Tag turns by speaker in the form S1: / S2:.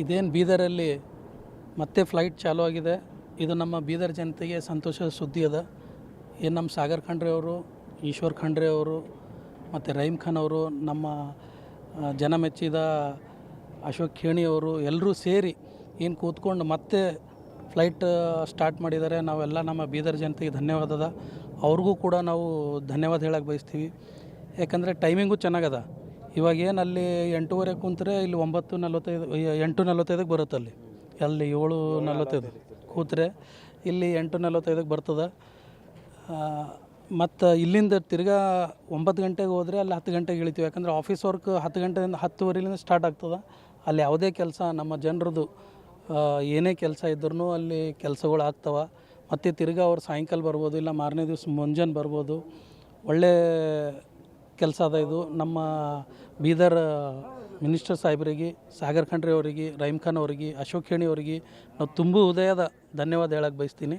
S1: ಇದೇನು ಬೀದರಲ್ಲಿ ಮತ್ತೆ ಫ್ಲೈಟ್ ಚಾಲೂ ಆಗಿದೆ. ಇದು ನಮ್ಮ ಬೀದರ್ ಜನತೆಗೆ ಸಂತೋಷದ ಸುದ್ದಿ ಅದ. ಏನು ನಮ್ಮ ಸಾಗರ್ ಖಂಡ್ರೆ ಅವರು, ಈಶ್ವರ್ ಖಂಡ್ರೆ ಅವರು, ಮತ್ತು ರಹೀಮ್ ಖಾನ್ ಅವರು, ನಮ್ಮ ಜನ ಮೆಚ್ಚಿದ ಅಶೋಕ್ ಖೇಣಿ ಅವರು ಎಲ್ಲರೂ ಸೇರಿ ಏನು ಕೂತ್ಕೊಂಡು ಮತ್ತೆ ಫ್ಲೈಟ್ ಸ್ಟಾರ್ಟ್ ಮಾಡಿದ್ದಾರೆ. ನಾವೆಲ್ಲ ನಮ್ಮ ಬೀದರ್ ಜನತೆಗೆ ಧನ್ಯವಾದದ. ಅವ್ರಿಗೂ ಕೂಡ ನಾವು ಧನ್ಯವಾದ ಹೇಳಕ್ಕೆ ಬಯಸ್ತೀವಿ. ಯಾಕಂದರೆ ಟೈಮಿಂಗು ಚೆನ್ನಾಗದ. ಇವಾಗ ಏನು ಅಲ್ಲಿ ಎಂಟೂವರೆ ಕೂತ್ರೆ ಇಲ್ಲಿ ಒಂಬತ್ತು ನಲ್ವತ್ತೈದು ಎಂಟು ನಲ್ವತ್ತೈದಕ್ಕೆ ಬರುತ್ತೆ ಅಲ್ಲಿ. ಅಲ್ಲಿ ಏಳು ನಲ್ವತ್ತೈದು ಕೂತ್ರೆ ಇಲ್ಲಿ ಎಂಟು ನಲ್ವತ್ತೈದಕ್ಕೆ ಬರ್ತದೆ. ಮತ್ತು ಇಲ್ಲಿಂದ ತಿರ್ಗಾ ಒಂಬತ್ತು ಗಂಟೆಗೆ ಹೋದರೆ ಅಲ್ಲಿ ಹತ್ತು ಗಂಟೆಗೆ ಇಳಿತೀವಿ. ಯಾಕಂದರೆ ಆಫೀಸ್ ವರ್ಕ್ ಹತ್ತು ಗಂಟೆಯಿಂದ ಹತ್ತುವರೆಲಿಂದ ಸ್ಟಾರ್ಟ್ ಆಗ್ತದೆ. ಅಲ್ಲಿ ಯಾವುದೇ ಕೆಲಸ, ನಮ್ಮ ಜನರದು ಏನೇ ಕೆಲಸ ಇದ್ರೂ ಅಲ್ಲಿ ಕೆಲಸಗಳು ಆಗ್ತವೆ. ಮತ್ತು ತಿರ್ಗಾ ಅವ್ರು ಸಾಯಂಕಾಲ ಬರ್ಬೋದು, ಇಲ್ಲ ಮಾರನೇ ದಿವಸ ಮುಂಜಾನೆ ಬರ್ಬೋದು. ಒಳ್ಳೆ ಕೆಲಸ ಅದ ಇದು. ನಮ್ಮ ಬೀದರ್ ಮಿನಿಸ್ಟರ್ ಸಾಹೇಬರಿಗೆ, ಸಾಗರ್ ಖಂಡ್ರೆ ಅವರಿಗೆ ರಹೀಮ್ ಖಾನ್ ಅವರಿಗೆ, ಅಶೋಕ್ ಖೇಣಿ ಅವರಿಗೆ ನಾವು ತುಂಬ ಹೃದಯದ ಧನ್ಯವಾದ ಹೇಳಕ್ಕೆ ಬಯಸ್ತೀನಿ.